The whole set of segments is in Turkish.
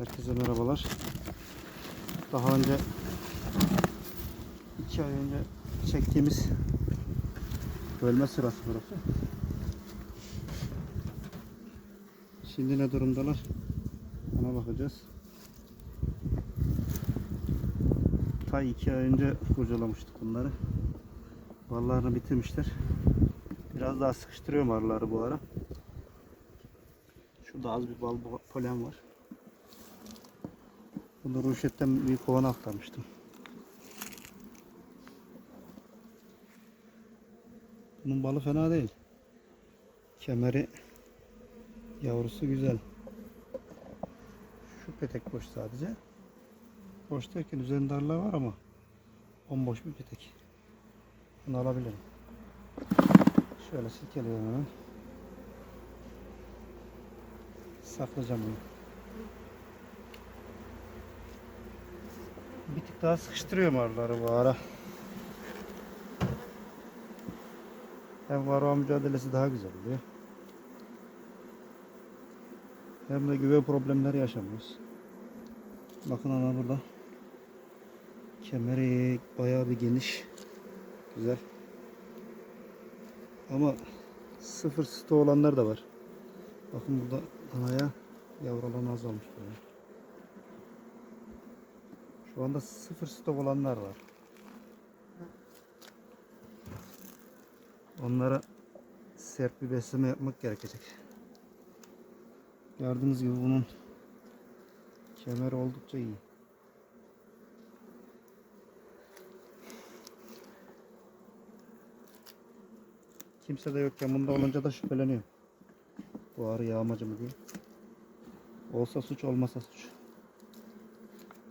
Herkese merhabalar. Daha önce iki ay önce çektiğimiz bölme sırası burası. Şimdi ne durumdalar? Ona bakacağız. Ta iki ay önce kurcalamıştık bunları. Ballarını bitirmişler. Biraz daha sıkıştırıyorum arıları bu ara. Şurada az bir bal polen var. Bunu ruşetten bir kovana aktarmıştım. Bunun balı fena değil. Kemeri yavrusu güzel. Şu petek boş sadece. Boş derken üzerinde arılar var ama bomboş bir petek. Bunu alabilirim. Şöyle silkeliyorum hemen. Saklayacağım bunu. Bir tık daha sıkıştırıyorum arıları bu ara. Hem varroa mücadelesi daha güzel oluyor. Hem de güve problemleri yaşamıyoruz. Bakın ana burada. Kemeri bayağı bir geniş. Güzel. Ama sıfır sto olanlar da var. Bakın burada anaya yavrulan azalmış böyle. Şu anda sıfır stok olanlar var. Onlara sert bir besleme yapmak gerekecek. Gördüğünüz gibi bunun kemeri oldukça iyi. Kimse de yokken bunda olunca da şüpheleniyorum. Bu arı yağmacı mı diye. Olsa suç olmasa suç.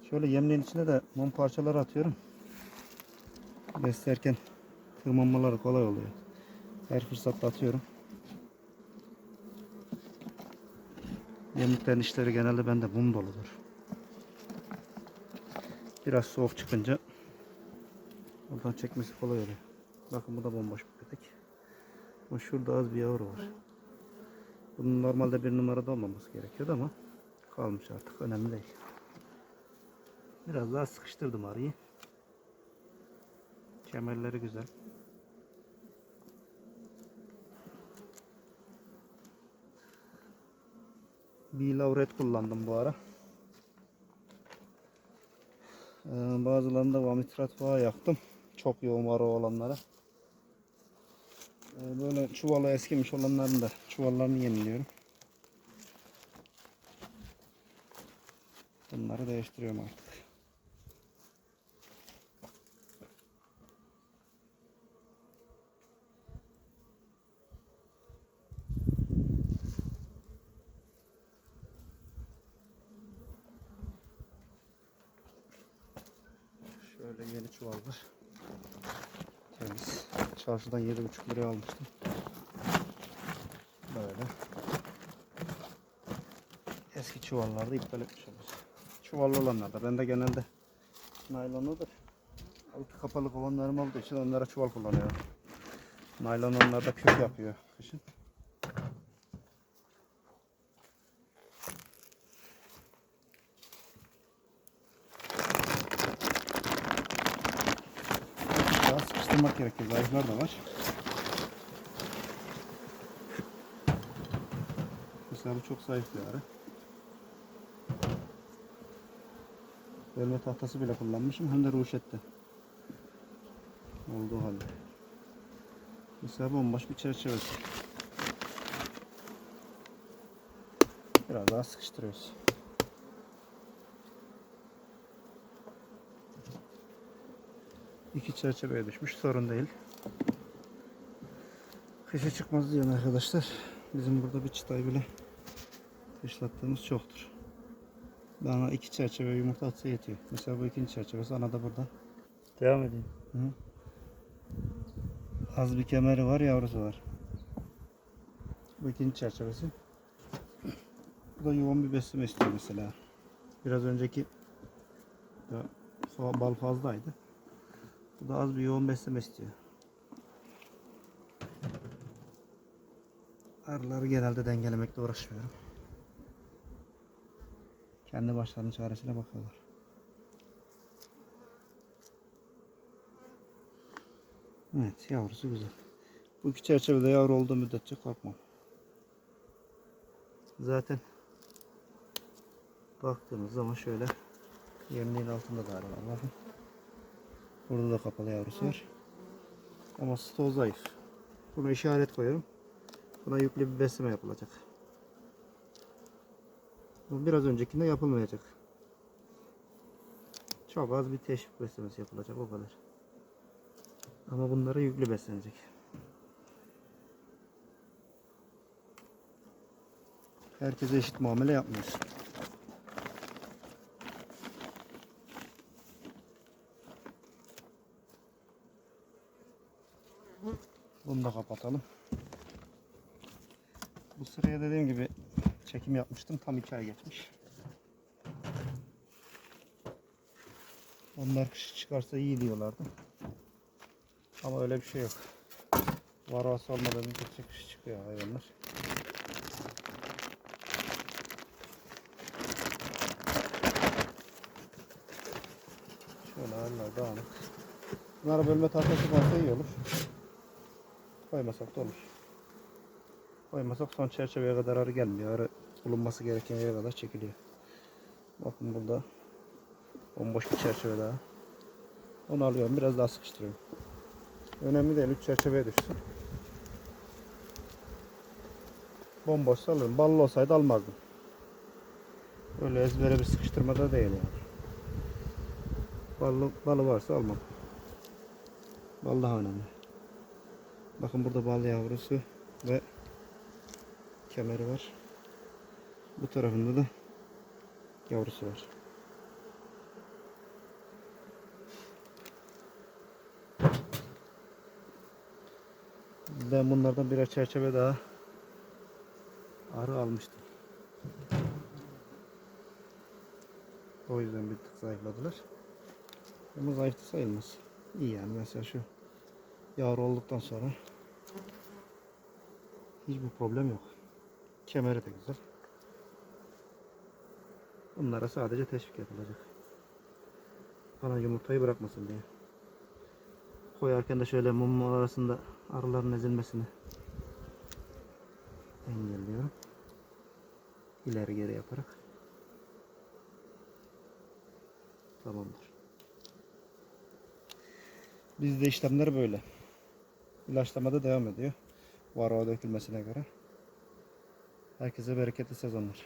Şöyle yemleğin içine de mum parçaları atıyorum. Beslerken tırmanmaları kolay oluyor. Her fırsatta atıyorum. Yemliklerin içleri genelde bende mum doludur. Biraz soğuk çıkınca oradan çekmesi kolay oluyor. Bakın bu da bomboş bir petek. Ama şurada az bir yavru var. Bunun normalde bir numarada olmaması gerekiyordu ama kalmış artık. Önemli değil. Biraz daha sıkıştırdım arıyı. Kemerleri güzel. Bir lavret kullandım bu ara. Ee, bazılarında vamitrat falan yaktım. Çok yoğun var o olanlara. Ee, böyle çuvalı eskimiş olanların da çuvallarını yeniliyorum. Bunları değiştiriyorum artık. Şöyle yeni çuvallar. Temiz. Çarşıdan 7,5 liraya almıştım. Böyle. Eski çuvallarda iptal etmiş oluruz. Çuvallı olanlarda. Bende genelde naylonludur. Altı kapalı kovanlarım olduğu için onlara çuval kullanıyorum. Naylon onlarda kök yapıyor kışın. Daha sıkıştırmak gerekiyor. Zayıflar da var. Mesela bu çok zayıf bir arı. Bölme tahtası bile kullanmışım. Hem de ruşette. Olduğu halde. Mesela bomboş bir çerçevesi. Biraz daha sıkıştırıyoruz. İki çerçeveye düşmüş. Sorun değil. Kışa çıkmaz diyen arkadaşlar. Bizim burada bir çıtayı bile kışlattığımız çoktur. Bana iki çerçeve yumurta atsa yetiyor. Mesela bu ikinci çerçevesi. Ana da burada. Devam edeyim. Hı. Az bir kemeri var, yavrusu var. Bu ikinci çerçevesi. Bu da yoğun bir besleme istiyor mesela. Biraz önceki bal fazlaydı. Bu da az bir yoğun besleme istiyor. Arıları genelde dengelemekle uğraşmıyorum. Kendi başlarının çaresine bakıyorlar. Evet yavrusu güzel. Bu iki çerçevede yavru olduğu müddetçe korkmam. Zaten baktığımız zaman şöyle yemliğin altında da arı var. Burada da kapalı yavrusu var. Ama stoğu zayıf. Buna işaret koyuyorum. Buna yüklü bir besleme yapılacak. Bu biraz öncekinde yapılmayacak. Çok az bir teşvik beslemesi yapılacak o kadar. Ama bunlara yüklü beslenecek. Herkese eşit muamele yapmıyoruz. Bunu da kapatalım. Bu sıraya dediğim gibi çekim yapmıştım. Tam 2 ay geçmiş. Onlar kış çıkarsa iyi diyorlardı. Ama öyle bir şey yok. Varoası olmadan müddetçe kış çıkıyor hayvanlar. Şöyle haller dağınık. Bunlara bölme tahtası varsa iyi olur. Koymasak da olur. Koymasak son çerçeveye kadar arı gelmiyor. Arı bulunması gereken yere kadar çekiliyor. Bakın burada bomboş bir çerçeve daha. Onu alıyorum biraz daha sıkıştırıyorum. Önemli değil 3 çerçeveye düşsün. Bomboş alırım. Ballı olsaydı almazdım. Öyle ezbere bir sıkıştırma da değil yani. Ballı, balı varsa almam. Bal daha önemli. Bakın burada bal yavrusu ve kemeri var. Bu tarafında da yavrusu var. Ben bunlardan birer çerçeve daha arı almıştım. O yüzden bir tık zayıfladılar. Ama zayıf sayılmaz. İyi yani mesela şu yavru olduktan sonra hiçbir problem yok. Kemeri de güzel. Bunlara sadece teşvik yapılacak. Bana yumurtayı bırakmasın diye. Koyarken de şöyle mum arasında arıların ezilmesini engelliyorum. İleri geri yaparak. Tamamdır. Bizde işlemler böyle. İlaçlamada devam ediyor. Varroa dökülmesine göre. Herkese bereketli sezonlar.